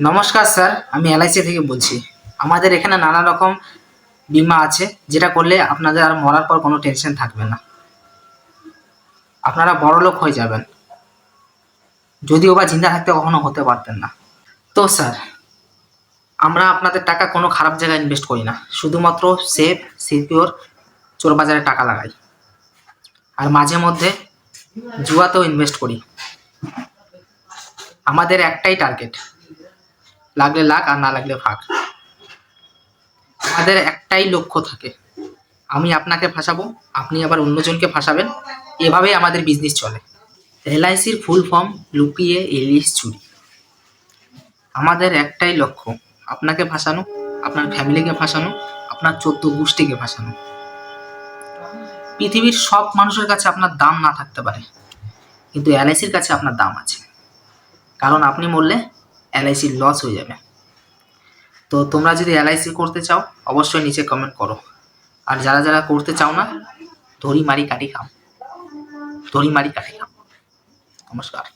নমস্কার স্যার, আমি এলআইসি থেকে বলছি। আমাদের এখানে নানা রকম বিমা আছে, যেটা করলে আপনাদের আর মরার পর কোনো টেনশন থাকবে না। আপনারা বড়লোক হয়ে যাবেন। যদিও বা জিন্দা থাকতে কখনো হতে পারতেন না। তো স্যার, আমরা আপনাদের টাকা কোনো খারাপ জায়গায় ইনভেস্ট করি না। শুধুমাত্র সেফ সিকিওর চোর বাজারে টাকা লাগাই। আর মাঝে মধ্যে জুয়াতেও ইনভেস্ট করি। আমাদের একটাই টার্গেট লাগলে লাগ আর না লাগলে ফাঁক আমাদের একটাই লক্ষ্য থাকে। আমি আপনাকে ফাঁসাবো, আপনি আবার অন্যজনকে ফাঁসাবেন। এভাবেই আমাদের বিজনেস চলে। এলআইসির ফুল ফর্ম লুকিয়ে ইলিশ চুরি। আমাদের একটাই লক্ষ্য, আপনাকে ফাঁসানো, আপনার ফ্যামিলিকে ফাঁসানো, আপনার চোদ্দ গোষ্ঠীকে ফাঁসানো। পৃথিবীর সব মানুষের কাছে আপনার দাম না থাকতে পারে, কিন্তু এলআইসির কাছে আপনার দাম আছে। কারণ আপনি মরলে এলআইসির লস হয়ে যাবে। তো তোমরা যদি এলআইসি করতে চাও, অবশ্যই নিচে কমেন্ট করো। আর যারা যারা করতে চাও না, ধরি মারি কাটি খাও। ধরি মারি কাটি খাও। নমস্কার।